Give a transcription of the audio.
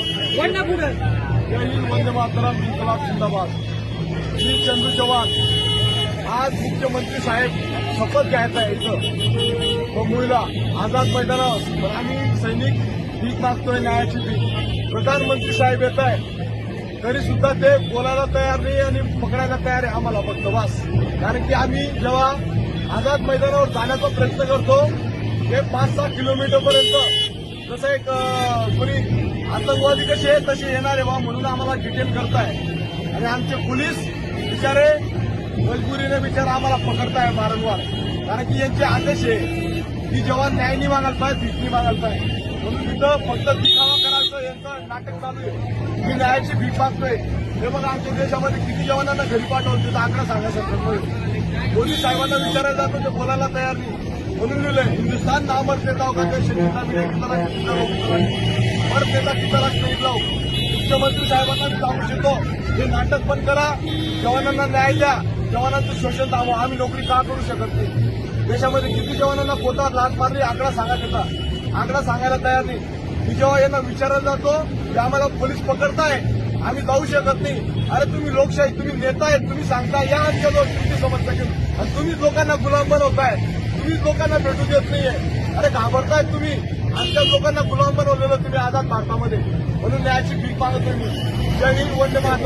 हिंद वंदे मातरम इन्कलाब जिंदाबाद. श्री चंद्र चव्हाण. आज मुख्यमंत्री साहेब शपथ घ्यायचा आहे इथं. मुंबईला आझाद मैदानावर ग्रामीण आम्ही सैनिक भीक मागतोय न्यायाची भीक. प्रधानमंत्री साहेब येत आहे तरी सुद्धा ते बोलायला तयार नाही आणि पकडायला तयार आहे आम्हाला फक्त. वास कारण की आम्ही जेव्हा आझाद मैदानावर जाण्याचा प्रयत्न करतो ते पाच सहा किलोमीटर पर्यंत जसं एक कोणी आतंकवादी कसे आहे तसे येणार आहे बा म्हणून आम्हाला डिटेन करताय. आणि आमचे पोलीस बिचारे मजबुरीने बिचारा आम्हाला पकडताय वारंवार. कारण की यांचे आदेश आहे की जेव्हा न्याय नाही मागायला पाहिजे भीक नाही मागायला पाहिजे म्हणून तिथं फक्त दिखावा करायचं यांचं नाटक चालू आहे. मी न्यायाची भीक मागतोय. हे बघा आमच्या देशामध्ये किती जवानांना घरी पाठवलं तिथं आकडा सांगायचं पोलीस साहेबांना विचारायला जातो ते बोलायला तयार नाही. म्हणून लिहिलंय हिंदुस्तान नामर देता होगा ते शेतीला मी किती लाख पर देता किती लाख नाही लावू मुख्यमंत्री साहेबांना मी सांगू शकतो हे नाटक पण करा जवानांना न्याय द्या जवानांचं शोषण थांबवा आम्ही नोकरी का करू शकत नाही? देशामध्ये किती जवानांना पोतात लाच मारली आकडा सांगा त्याचा आकडा सांगायला तयार नाही. मी जेव्हा यांना विचारायला जातो की आम्हाला पोलीस पकडताय आम्ही जाऊ शकत नाही. अरे तुम्ही लोकशाही तुम्ही नेता आहेत तुम्ही सांगता या आमच्या लोक तुमची समस्या घेऊन आणि तुम्हीच लोकांना गुलाम बनवताय. तुम्हीच लोकांना भेटू देत नाहीये. अरे घाबरताय तुम्ही. आमच्या लोकांना गुलाम बनवलेलं तुम्ही आझाद भारतामध्ये. म्हणून न्यायाची भीक मागत तुम्ही जय हिंद वंदे मातरम.